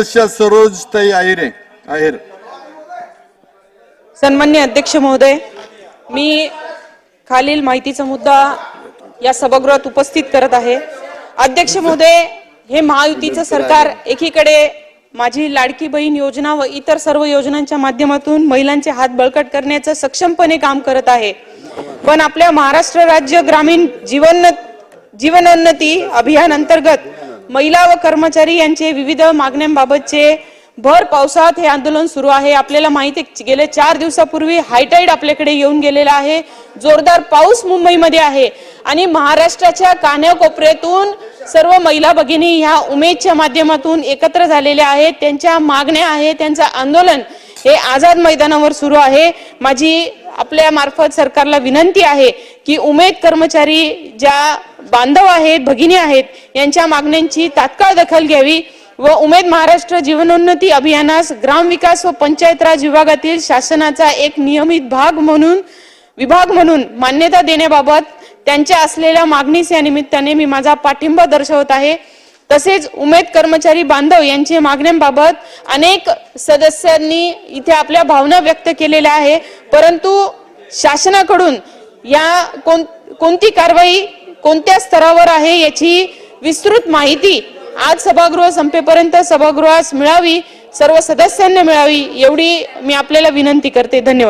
सदस्य सरोजताई आहिरे आहेर सन्मान्य अध्यक्ष महोदय मी खालील माहितीचा मुद्दा या सभागृहात उपस्थित करत आहे. अध्यक्ष महोदय हे महायुतीचं सरकार एकीकडे माझी लाडकी बहीण योजना व इतर सर्व योजनांच्या माध्यमातून महिलांचे हात बळकट करण्याचं सक्षमपणे काम करत आहे. पण आपल्या महाराष्ट्र राज्य ग्रामीण जीवन जीवनोन्नती अभियान अंतर्गत महिला व कर्मचारी यांचे विविध मागण्यांबाबतचे भर पावसात हे आंदोलन सुरू आहे. आपल्याला माहिती आहे, चार दिवसापूर्वी हायटाईड आपल्याकडे येऊन गेलेला आहे. जोरदार पाऊस मुंबईमध्ये आहे. आणि महाराष्ट्राच्या कान्याकोपऱ्यातून सर्व महिला भगिनी ह्या उमेदच्या माध्यमातून एकत्र झालेल्या आहेत. त्यांच्या मागण्या आहेत त्यांचं आंदोलन हे आझाद मैदानावर सुरू आहे. माझी आपल्या मार्फत सरकारला विनंती आहे की उमेद कर्मचारी ज्या बांधव आहेत भगिनी आहेत यांच्या मागण्यांची तात्काळ दखल घ्यावी व उमेद महाराष्ट्र जीवनोन्नती अभियानास ग्रामविकास व पंचायत राज विभागातील शासनाचा एक नियमित भाग म्हणून विभाग म्हणून मान्यता देण्याबाबत त्यांच्या असलेल्या मागणीस या निमित्ताने मी माझा पाठिंबा दर्शवत आहे. तसेच उमेद कर्मचारी बांधव यांच्या मागण्यांबाबत अनेक सदस्यांनी इथे आपल्या भावना व्यक्त केलेल्या आहे. परंतु शासनाकडून या कोण कोणती कारवाई कोणत्या स्तरावर आहे याची विस्तृत माहिती आज सभागृह संपेपर्यंत सभागृहास मिळावी सर्व सदस्यांना मिळावी एवढी मी आपल्याला विनंती करते. धन्यवाद.